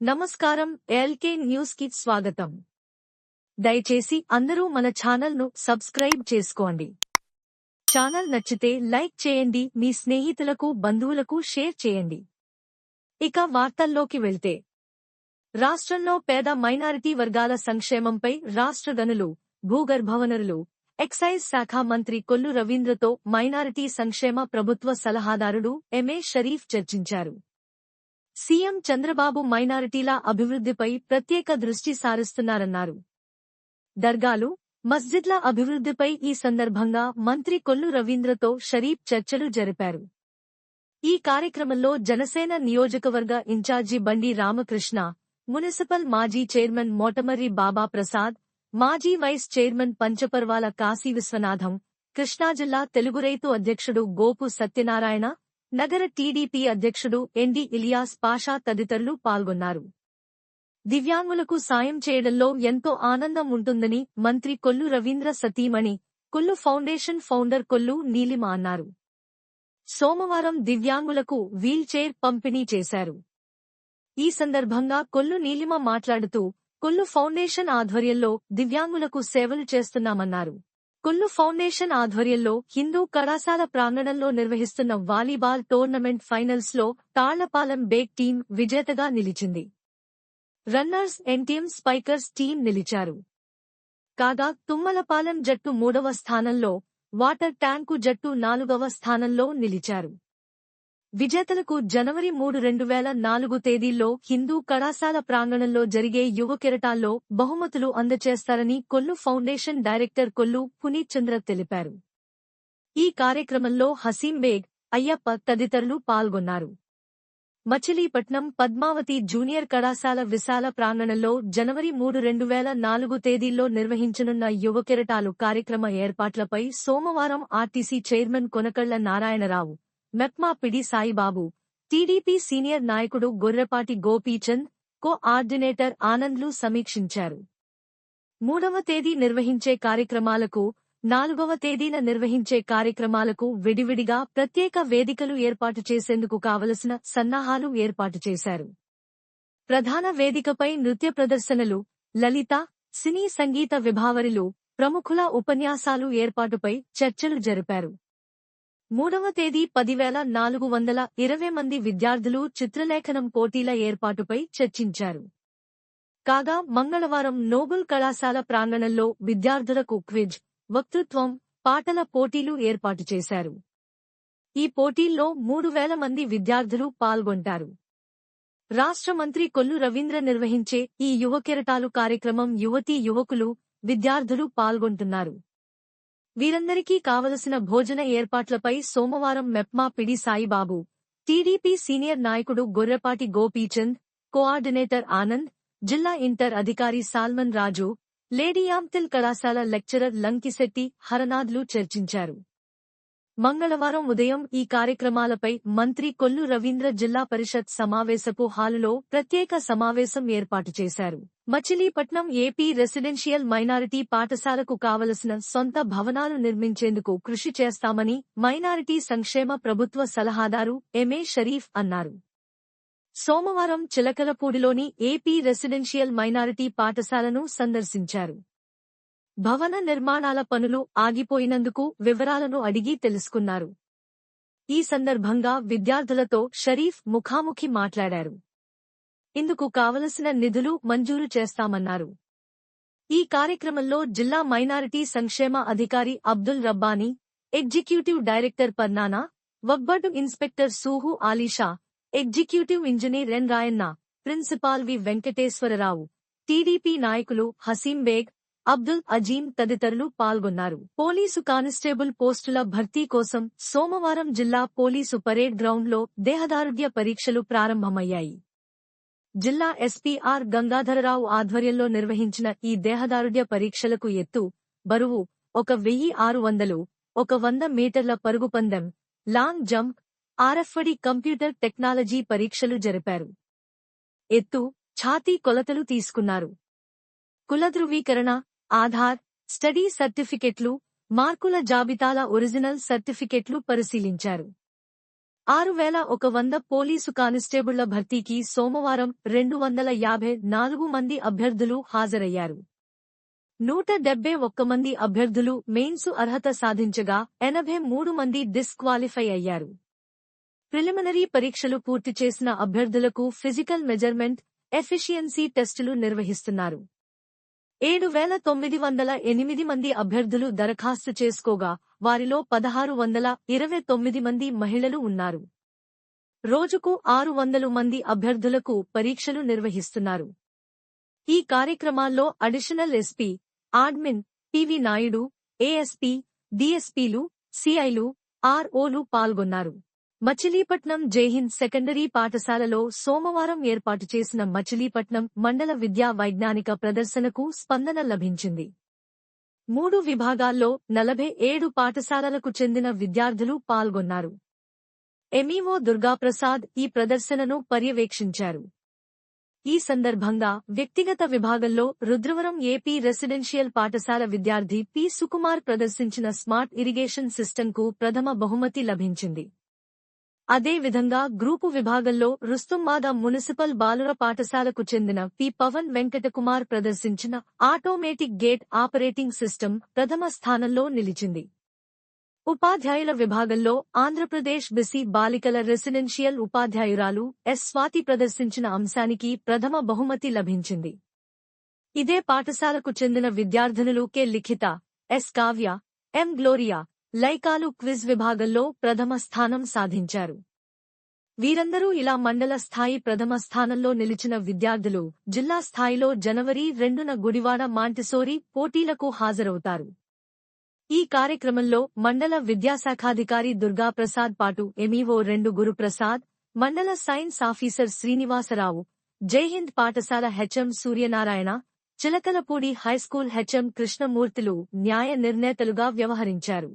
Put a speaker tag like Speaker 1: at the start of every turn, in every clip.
Speaker 1: నమస్కారం ఎల్కే న్యూస్కి స్వాగతం. దయచేసి అందరూ మన ఛానల్ను సబ్స్క్రైబ్ చేసుకోండి. ఛానల్ నచ్చితే లైక్ చేయండి మీ స్నేహితులకు బంధువులకు షేర్ చేయండి. ఇక వార్తల్లోకి వెళ్తే. రాష్ట్రంలో పేద మైనారిటీ వర్గాల సంక్షేమంపై రాష్ట్ర గనులు భూగర్భవనరులు ఎక్సైజ్ శాఖ మంత్రి కొల్లు రవీంద్రతో మైనారిటీ సంక్షేమ ప్రభుత్వ సలహాదారుడు ఎంఏ షరీఫ్ చర్చించారు. సీఎం చంద్రబాబు మైనారిటీల అభివృద్ధిపై ప్రత్యేక దృష్టి సారిస్తున్నారన్నారు. దర్గాలు మస్జిద్ల అభివృద్ధిపై ఈ సందర్భంగా మంత్రి కొల్లు రవీంద్రతో షరీఫ్ చర్చలు జరిపారు. ఈ కార్యక్రమంలో జనసేన నియోజకవర్గ in charge Bandi Ramakrishna municipal మాజీ చైర్మన్ మోటమర్రి బాబా ప్రసాద్ మాజీ వైస్ చైర్మన్ పంచపర్వాల కాశీ విశ్వనాథం కృష్ణా జిల్లా తెలుగు రైతు అధ్యక్షుడు గోపు సత్యనారాయణ నగర టీడీపీ అధ్యక్షుడు ఎండి ఇలియాస్ పాషా తదితరులు పాల్గొన్నారు. దివ్యాంగులకు సాయం చేయడంలో ఎంతో ఆనందం ఉంటుందని మంత్రి కొల్లు రవీంద్ర సతీమణి కొల్లు ఫౌండేషన్ ఫౌండర్ కొల్లు నీలిమ అన్నారు. సోమవారం దివ్యాంగులకు వీల్చైర్ పంపిణీ చేశారు. ఈ సందర్భంగా కొల్లు నీలిమ మాట్లాడుతూ కొల్లు ఫౌండేషన్ ఆధ్వర్యంలో దివ్యాంగులకు సేవలు చేస్తున్నామన్నారు. కుల్లు ఫౌండేషన్ ఆధ్వర్యంలో హిందూ కళాశాల ప్రాంగణంలో నిర్వహిస్తున్న వాలీబాల్ టోర్నమెంట్ ఫైనల్స్లో తాళ్ళపాలెం బేగ్ టీం విజేతగా నిలిచింది. రన్నర్స్ ఎన్టీఎం స్పైకర్స్ టీం నిలిచారు. కాగా తుమ్మలపాలెం జట్టు మూడవ స్థానంలో వాటర్ ట్యాంకు జట్టు నాలుగవ స్థానంలో నిలిచారు. విజేతలకు జనవరి మూడు రెండు వేల నాలుగు తేదీల్లో హిందూ కళాశాల ప్రాంగణంలో జరిగే యువ కెరటాల్లో బహుమతులు అందచేస్తారని కొల్లు ఫౌండేషన్ డైరెక్టర్ కొల్లు పునీత్ చంద్ర తెలిపారు. ఈ కార్యక్రమంలో హసీం బేగ్ అయ్యప్ప తదితరులు పాల్గొన్నారు. మచిలీపట్నం పద్మావతి జూనియర్ కళాశాల విశాల ప్రాంగణంలో జనవరి మూడు రెండు వేల నాలుగు తేదీల్లో నిర్వహించనున్న యువ కెరటాలు కార్యక్రమ ఏర్పాట్లపై సోమవారం RTC chairman Konakalla Narayana Rao MEPMA PD Saibaba TDP senior నాయకుడు గొర్రెపాటి గోపీచంద్ కోఆర్డినేటర్ ఆనంద్లు సమీక్షించారు. మూడవ తేదీ నిర్వహించే కార్యక్రమాలకు నాలుగవ తేదీన నిర్వహించే కార్యక్రమాలకు విడివిడిగా ప్రత్యేక వేదికలు ఏర్పాటు చేసేందుకు కావలసిన సన్నాహాలు ఏర్పాటు చేశారు. ప్రధాన వేదికపై నృత్య ప్రదర్శనలు లలిత సినీ సంగీత విభావరిలు ప్రముఖుల ఉపన్యాసాలు ఏర్పాటుపై చర్చలు జరిపారు. మూడవ తేదీ పదివేల నాలుగు వందల ఇరవై మంది విద్యార్థులు చిత్రలేఖనం పోటీల ఏర్పాటుపై చర్చించారు. కాగా మంగళవారం నోబుల్ కళాశాల ప్రాంగణంలో విద్యార్థులకు క్విజ్ వక్తృత్వం పాటల పోటీలు ఏర్పాటు చేశారు. ఈ పోటీల్లో మూడు వేల మంది విద్యార్థులు పాల్గొంటారు. రాష్ట్ర మంత్రి కొల్లు రవీంద్ర నిర్వహించే ఈ యువకెరటాలు కార్యక్రమం యువతీ యువకులు విద్యార్థులు పాల్గొంటున్నారు. వీరందరికీ కావలసిన భోజన ఏర్పాట్లపై సోమవారం MEPMA PD Saibaba TDP senior నాయకుడు గొర్రెపాటి గోపీచంద్ కోఆర్డినేటర్ ఆనంద్ జిల్లా ఇంటర్ అధికారి సాల్మన్ రాజు లేడీయాంతిల్ కళాశాల లెక్చరర్ లంకిశెట్టి హరనాథ్లు చర్చించారు. మంగళవారం ఉదయం ఈ కార్యక్రమాలపై మంత్రి కొల్లు రవీంద్ర జిల్లా పరిషత్ సమావేశపు హాలులో ప్రత్యేక సమావేశం ఏర్పాటు చేశారు. మచిలీపట్నం ఏపీ రెసిడెన్షియల్ మైనారిటీ పాఠశాలకు కావలసిన సొంత భవనాలు నిర్మించేందుకు కృషి చేస్తామని మైనారిటీ సంక్షేమ ప్రభుత్వ సలహాదారు ఎంఏ షరీఫ్ అన్నారు. సోమవారం చిలకలపూడిలోని ఏపీ రెసిడెన్షియల్ మైనారిటీ పాఠశాలను సందర్శించారు. భవన నిర్మాణాల పనులు ఆగిపోయినందుకు వివరాలను అడిగి తెలుసుకున్నారు. ఈ సందర్భంగా విద్యార్థులతో షరీఫ్ ముఖాముఖి మాట్లాడారు. ఇందుకు కావలసిన నిధులు మంజూరు చేస్తామన్నారు. ఈ కార్యక్రమంలో జిల్లా మైనారిటీ సంక్షేమ అధికారి అబ్దుల్ రబ్బానీ ఎగ్జిక్యూటివ్ డైరెక్టర్ పర్నానా వగ్బడు inspector సూహు Alisha executive engineer N Rayanna principal V Venkateswararao TDP నాయకులు హసీం బేగ్ అబ్దుల్ అజీం తదితరులు పాల్గొన్నారు. పోలీసు కానిస్టేబుల్ పోస్టుల భర్తీ కోసం సోమవారం జిల్లా పోలీసు పరేడ్ గ్రౌండ్లో దేహదారుఢ్య పరీక్షలు ప్రారంభమయ్యాయి. జిల్లా ఎస్పీఆర్ గంగాధరరావు ఆధ్వర్యంలో నిర్వహించిన ఈ దేహదారుఢ్య పరీక్షలకు ఎత్తు బరువు ఒక వెయ్యి ఆరు వందలు ఒక వంద మీటర్ల పరుగు పందెం long jump RFD computer technology పరీక్షలు జరిపారు. ఎత్తు ఛాతీ కొలతలు తీసుకున్నారు. కుల ధృవీకరణ ఆధార్ స్టడీ సర్టిఫికెట్లు మార్కుల జాబితాల ఒరిజినల్ సర్టిఫికెట్లు పరిశీలించారు. ఆరు వేల ఒక వంద పోలీసు కానిస్టేబుళ్ళ భర్తీకి సోమవారం రెండు వందల యాభై నాలుగు మంది అభ్యర్థులు హాజరయ్యారు. నూట డెబ్బై ఒక్క మంది అభ్యర్థులు మెయిన్సు అర్హత సాధించగా ఎనభై మూడు మంది డిస్క్వాలిఫై అయ్యారు. ప్రిలిమినరీ పరీక్షలు పూర్తి చేసిన అభ్యర్థులకు ఫిజికల్ మెజర్మెంట్ ఎఫిషియన్సీ టెస్టులు నిర్వహిస్తున్నారు. ఏడు వేల తొమ్మిది వందల ఎనిమిది మంది అభ్యర్థులు దరఖాస్తు చేసుకోగా వారిలో పదహారు వందల ఇరవై తొమ్మిది మంది మహిళలు ఉన్నారు. రోజుకు ఆరు వందలు మంది అభ్యర్థులకు పరీక్షలు నిర్వహిస్తున్నారు. ఈ కార్యక్రమాల్లో additional SP admin PV Naidu ASP డిఎస్పీలు సిఐలు ఆర్ఓలు పాల్గొన్నారు. మచిలీపట్నం జైహింద్ సెకండరీ పాఠశాలలో సోమవారం ఏర్పాటు చేసిన మచిలీపట్నం మండల విద్యా వైజ్ఞానిక ప్రదర్శనకు స్పందన లభించింది. మూడు విభాగాల్లో నలభై ఏడు పాఠశాలలకు చెందిన విద్యార్థులు పాల్గొన్నారు. ఎంఈఓ దుర్గాప్రసాద్ ఈ ప్రదర్శనను పర్యవేక్షించారు. ఈ సందర్భంగా వ్యక్తిగత విభాగంలో రుద్రవరం ఏపీ రెసిడెన్షియల్ పాఠశాల విద్యార్థి పి సుకుమార్ ప్రదర్శించిన స్మార్ట్ ఇరిగేషన్ సిస్టంకు ప్రథమ బహుమతి లభించింది. అదేవిధంగా గ్రూపు విభాగంలో రుస్తుమ్మాద మున్సిపల్ బాలుర పాఠశాలకు చెందిన పి. పవన్ వెంకటకుమార్ ప్రదర్శించిన ఆటోమేటిక్ గేట్ ఆపరేటింగ్ సిస్టమ్ ప్రథమ స్థానంలో నిలిచింది. ఉపాధ్యాయుల విభాగంలో ఆంధ్రప్రదేశ్ బిసి బాలికల రెసిడెన్షియల్ ఉపాధ్యాయురాలు ఎస్. స్వాతి ప్రదర్శించిన అంశానికి ప్రథమ బహుమతి లభించింది. ఇదే పాఠశాలకు చెందిన విద్యార్థినులు K. Likhitha S. Kavya M. Gloria లైకాలు quiz విభాగంలో ప్రథమ స్థానం సాధించారు. వీరందరూ ఇలా మండల స్థాయి ప్రథమ స్థానంలో నిలిచిన విద్యార్థులు జిల్లా స్థాయిలో జనవరి రెండున గుడివాడ మాంటిసోరి పోటీలకు హాజరవుతారు. ఈ కార్యక్రమంలో మండల విద్యాశాఖాధికారి దుర్గాప్రసాద్ పాటు ఎంఈఓ రెండు గురుప్రసాద్ మండల సైన్స్ ఆఫీసర్ శ్రీనివాసరావు జైహింద్ పాఠశాల HM Suryanarayana Chilakalapudi high school HM కృష్ణమూర్తులు న్యాయ నిర్ణేతలుగా వ్యవహరించారు.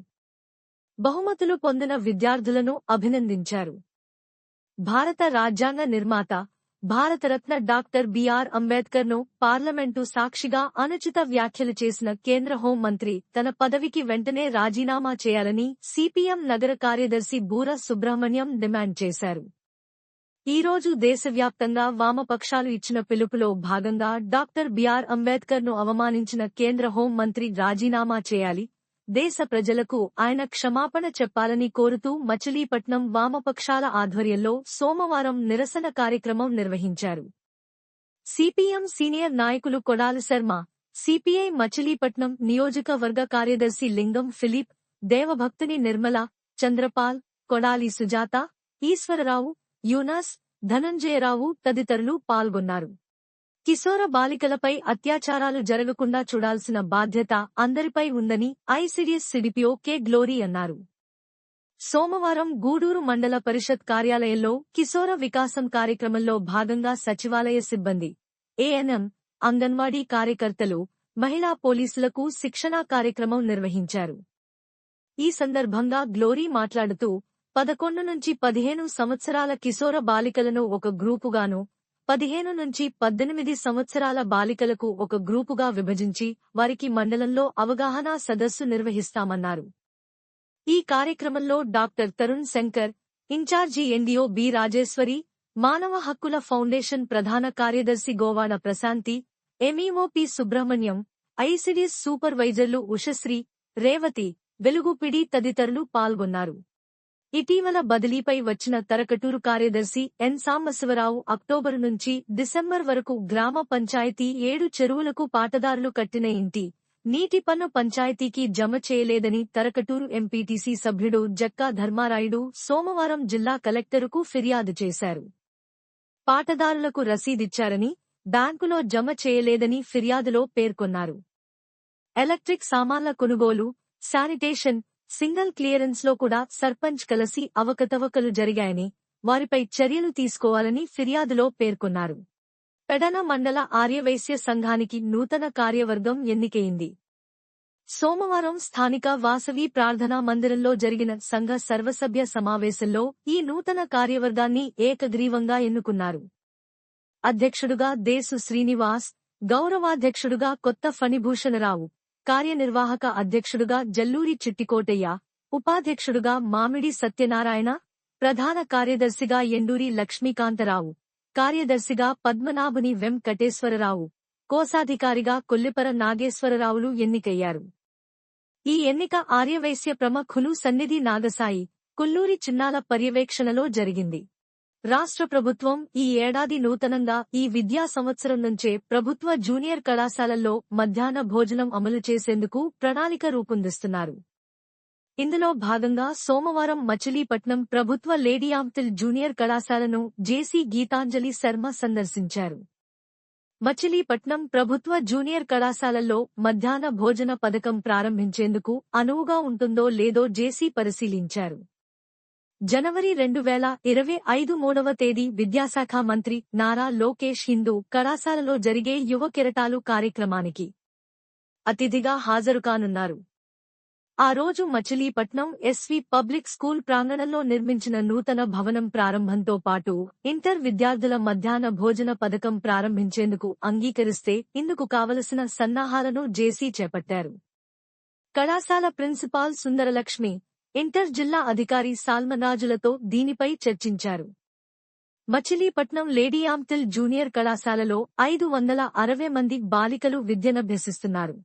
Speaker 1: బహుమతులు పొందిన విద్యార్థులను అభినందించారు. భారత రాజ్యాంగ నిర్మాత భారతరత్న డాక్టర్ బిఆర్ అంబేద్కర్ను పార్లమెంటు సాక్షిగా అనుచిత వ్యాఖ్యలు చేసిన కేంద్ర హోంమంత్రి తన పదవికి వెంటనే రాజీనామా చేయాలని సిపిఎం నగర కార్యదర్శి బూర సుబ్రహ్మణ్యం డిమాండ్ చేశారు. ఈ రోజు దేశవ్యాప్తంగా వామపక్షాలు ఇచ్చిన పిలుపులో భాగంగా డాక్టర్ బిఆర్ అంబేద్కర్ను అవమానించిన కేంద్ర హోం మంత్రి రాజీనామా చేయాలి దేశ ప్రజలకు ఆయన క్షమాపణ చెప్పాలని కోరుతూ మచిలీపట్నం వామపక్షాల ఆధ్వర్యంలో సోమవారం నిరసన కార్యక్రమం నిర్వహించారు. సిపిఎం సీనియర్ నాయకులు కొడాల శర్మ సిపిఐ మచిలీపట్నం నియోజకవర్గ కార్యదర్శి లింగం ఫిలిప్ దేవభక్తుని నిర్మల చంద్రపాల్ కొడాలి సుజాత ఈశ్వరరావు యూనస్ ధనంజయరావు తదితరులు పాల్గొన్నారు. కిశోర బాలికలపై అత్యాచారాలు జరగకుండా చూడాల్సిన బాధ్యత అందరిపై ఉందని ఐసిడిఎస్ సిడిపిఓ కె గ్లోరీ అన్నారు. సోమవారం గూడూరు మండల పరిషత్ కార్యాలయంలో కిశోర వికాసం కార్యక్రమంలో భాగంగా సచివాలయ సిబ్బంది ఏఎన్ఎం అంగన్వాడీ కార్యకర్తలు మహిళా పోలీసులకు శిక్షణా కార్యక్రమం నిర్వహించారు. ఈ సందర్భంగా గ్లోరీ మాట్లాడుతూ పదకొండు నుంచి పదిహేను సంవత్సరాల కిశోర బాలికలను ఒక గ్రూపుగాను పదిహేను నుంచి పద్దెనిమిది సంవత్సరాల బాలికలకు ఒక గ్రూపుగా విభజించి వారికి మండలంలో అవగాహన సదస్సు నిర్వహిస్తామన్నారు. ఈ కార్యక్రమంలో doctor Tarun Shankar in charge NDO B Rajeswari మానవ హక్కుల ఫౌండేషన్ ప్రధాన కార్యదర్శి గోవాడ ప్రశాంతి ఎంఈఓపి సుబ్రహ్మణ్యం ఐసిడిఎస్ సూపర్వైజర్లు ఉషశ్రీ రేవతి వెలుగుపిడి తదితరులు పాల్గొన్నారు. ఇటీవల బదిలీపై వచ్చిన తరకటూరు కార్యదర్శి ఎన్. సాంబశివరావు అక్టోబరు నుంచి డిసెంబర్ వరకు గ్రామ పంచాయతీ ఏడు చెరువులకు పాటదారులు కట్టిన ఇంటి నీటి పన్ను పంచాయతీకి జమ చేయలేదని తరకటూరు ఎంపీటీసీ సభ్యుడు జక్కా ధర్మారాయుడు సోమవారం జిల్లా కలెక్టరుకు ఫిర్యాదు చేశారు. పాటదారులకు రసీదిచ్చారని బ్యాంకులో జమ చేయలేదని ఫిర్యాదులో పేర్కొన్నారు. ఎలక్ట్రిక్ సామాన్ల కొనుగోలు శానిటేషన్ సింగల్ క్లియరెన్స్లో కూడా సర్పంచ్ కలిసి అవకతవకలు జరిగాయని వారిపై చర్యలు తీసుకోవాలని ఫిర్యాదులో పేర్కొన్నారు. పెడన మండల ఆర్యవైశ్య సంఘానికి నూతన కార్యవర్గం ఎన్నికైంది. సోమవారం స్థానిక వాసవి ప్రార్థనా మందిరంలో జరిగిన సంఘ సర్వసభ్య సమావేశంలో ఈ నూతన కార్యవర్గాన్ని ఏకగ్రీవంగా ఎన్నుకున్నారు. అధ్యక్షుడుగా దేశు శ్రీనివాస్ గౌరవాధ్యక్షుడుగా కొత్త ఫణిభూషణరావు కార్యనిర్వాహక అధ్యక్షుడుగా జల్లూరి చిట్టికోటయ్య ఉపాధ్యక్షుడుగా మామిడి సత్యనారాయణ ప్రధాన కార్యదర్శిగా ఎండూరి లక్ష్మీకాంతరావు కార్యదర్శిగా పద్మనాభుని వెంకటేశ్వరరావు కోశాధికారిగా కొల్లిపర నాగేశ్వరరావులు ఎన్నికయ్యారు. ఈ ఎన్నిక ఆర్యవైశ్య ప్రముఖులు సన్నిధి నాగసాయి కొల్లూరి చిన్నాల పర్యవేక్షణలో జరిగింది. రాష్ట్ర ప్రభుత్వం ఈ ఏడాది నూతనంగా ఈ విద్యా సంవత్సరం నుంచే ప్రభుత్వ జూనియర్ కళాశాలల్లో మధ్యాహ్న భోజనం అమలు చేసేందుకు ప్రణాళిక రూపొందిస్తున్నారు. ఇందులో భాగంగా సోమవారం మచిలీపట్నం ప్రభుత్వ లేడీయాంతిల్ జూనియర్ కళాశాలను జేసీ గీతాంజలి శర్మ సందర్శించారు. మచిలీపట్నం ప్రభుత్వ జూనియర్ కళాశాలల్లో మధ్యాహ్న భోజన పథకం ప్రారంభించేందుకు అనువుగా ఉంటుందో లేదో జేసీ పరిశీలించారు. జనవరి రెండు వేల ఇరవై ఐదు మూడవ తేదీ విద్యాశాఖ మంత్రి నారా లోకేష్ హిందూ కళాశాలలో జరిగే యువ కిరటాలు కార్యక్రమానికి అతిథిగా హాజరుకానున్నారు. ఆ రోజు మచిలీపట్నం ఎస్వి పబ్లిక్ స్కూల్ ప్రాంగణంలో నిర్మించిన నూతన భవనం ప్రారంభంతో పాటు ఇంటర్ విద్యార్థుల మధ్యాహ్న భోజన పథకం ప్రారంభించేందుకు అంగీకరిస్తే ఇందుకు కావలసిన సన్నాహాలను జేసీ చేపట్టారు. కళాశాల ప్రిన్సిపాల్ సుందరలక్ష్మి ఇంటర్ జిల్లా అధికారి సాల్మనాజులతో దీనిపై చర్చించారు. మచిలీపట్నం లేడీయాంతిల్ జూనియర్ కళాశాలలో ఐదు వందల అరవై మంది బాలికలు విద్యనభ్యసిస్తున్నారు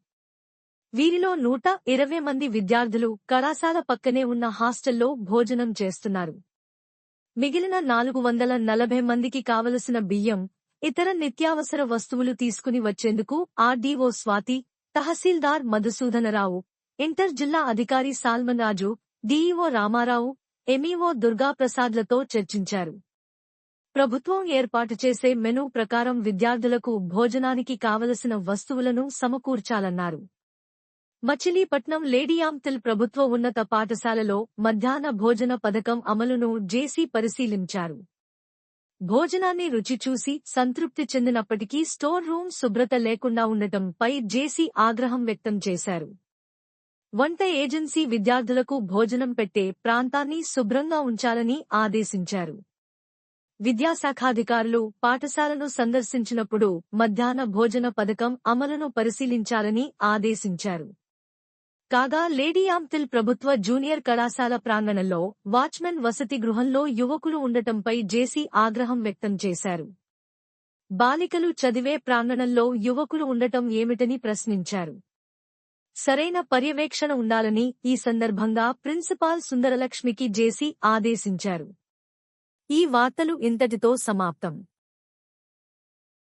Speaker 1: వీరిలో నూట ఇరవై మంది విద్యార్థులు కళాశాల పక్కనే ఉన్న హాస్టల్లో భోజనం చేస్తున్నారు. మిగిలిన నాలుగు వందల నలభై మందికి కావలసిన బియ్యం ఇతర నిత్యావసర వస్తువులు తీసుకుని వచ్చేందుకు ఆర్డీఓ స్వాతి తహసీల్దార్ మధుసూదనరావు ఇంటర్ జిల్లా అధికారి Solomon Raju DEO Ramarao MEO దుర్గాప్రసాద్లతో చర్చించారు. ప్రభుత్వం ఏర్పాటు చేసే మెనూ ప్రకారం విద్యార్థులకు భోజనానికి కావలసిన వస్తువులను సమకూర్చాలన్నారు. మచిలీపట్నం లేడియాంతిల్ ప్రభుత్వ ఉన్నత పాఠశాలలో మధ్యాహ్న భోజన పథకం అమలును జేసీ పరిశీలించారు. భోజనాన్ని రుచి చూసి సంతృప్తి చెందినప్పటికీ స్టోర్ రూమ్ శుభ్రత లేకుండా ఉండటంపై జేసీ ఆగ్రహం వ్యక్తం చేశారు. వంట ఏజెన్సీ విద్యార్థులకు భోజనం పెట్టే ప్రాంతాన్ని శుభ్రంగా ఉంచాలని ఆదేశించారు. విద్యాశాఖాధికారులు పాఠశాలను సందర్శించినప్పుడు మధ్యాహ్న భోజన పథకం అమలును పరిశీలించాలని ఆదేశించారు. కాగా లేడీయాంతిల్ ప్రభుత్వ జూనియర్ కళాశాల ప్రాంగణంలో వాచ్మెన్ వసతి గృహంలో యువకులు ఉండటంపై జేసీ ఆగ్రహం వ్యక్తం చేశారు. బాలికలు చదివే ప్రాంగణంలో యువకులు ఉండటం ఏమిటని ప్రశ్నించారు. సరైన పర్యవేక్షణ ఉండాలని ఈ సందర్భంగా ప్రిన్సిపాల్ సుందరలక్ష్మికి జేసీ ఆదేశించారు. ఈ వార్తలు ఇంతటితో సమాప్తం.